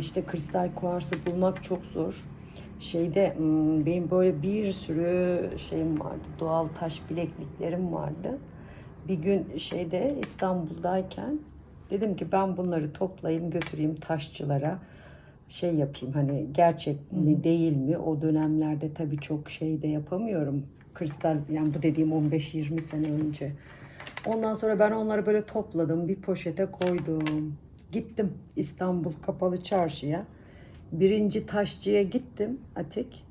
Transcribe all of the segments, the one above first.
İşte kristal kuarsı bulmak çok zor. Şeyde hmm, benim böyle bir sürü şeyim vardı. Doğal taş bilekliklerim vardı. Bir gün şeyde İstanbul'dayken dedim ki ben bunları toplayayım götüreyim taşçılara. Şey yapayım hani gerçek mi değil mi o dönemlerde tabii çok şey de yapamıyorum. Kristal yani bu dediğim 15-20 sene önce. Ondan sonra ben onları böyle topladım bir poşete koydum. Gittim İstanbul Kapalı Çarşı'ya. Birinci taşçıya gittim Atik.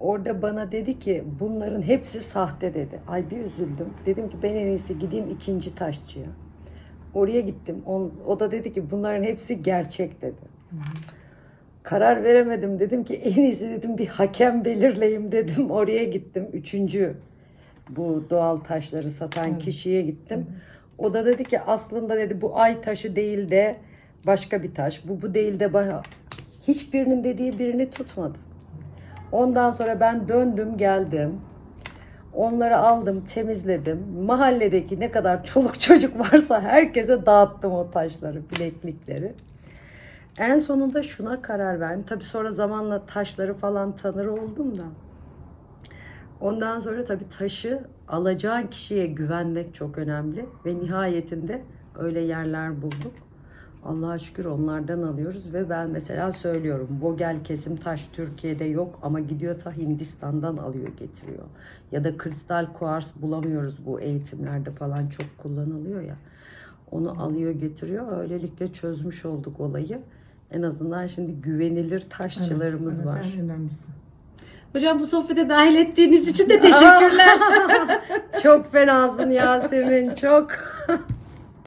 Orada bana dedi ki bunların hepsi sahte dedi. Ay bir üzüldüm. Dedim ki ben en iyisi gideyim ikinci taşçıya. Oraya gittim. O, o da dedi ki bunların hepsi gerçek dedi. Karar veremedim. Dedim ki en iyisi dedim bir hakem belirleyeyim dedim. Oraya gittim. Üçüncü bu doğal taşları satan kişiye gittim. O da dedi ki aslında dedi bu ay taşı değil de başka bir taş. Bu bu değil de ba- hiçbirinin dediği birini tutmadı. Ondan sonra ben döndüm geldim. Onları aldım, temizledim. Mahalledeki ne kadar çoluk çocuk varsa herkese dağıttım o taşları, bileklikleri. En sonunda şuna karar verdim. Tabii sonra zamanla taşları falan tanır oldum da. Ondan sonra tabii taşı alacağın kişiye güvenmek çok önemli ve nihayetinde öyle yerler bulduk. Allah'a şükür onlardan alıyoruz ve ben mesela söylüyorum Vogel kesim taş Türkiye'de yok ama gidiyor ta Hindistan'dan alıyor getiriyor. Ya da kristal kuars bulamıyoruz bu eğitimlerde falan çok kullanılıyor ya. Onu alıyor getiriyor. Öylelikle çözmüş olduk olayı. En azından şimdi güvenilir taşçılarımız Evet, var. En önemlisi. Hocam bu sohbete dahil ettiğiniz için de teşekkürler. Çok fenasın Yasemin çok.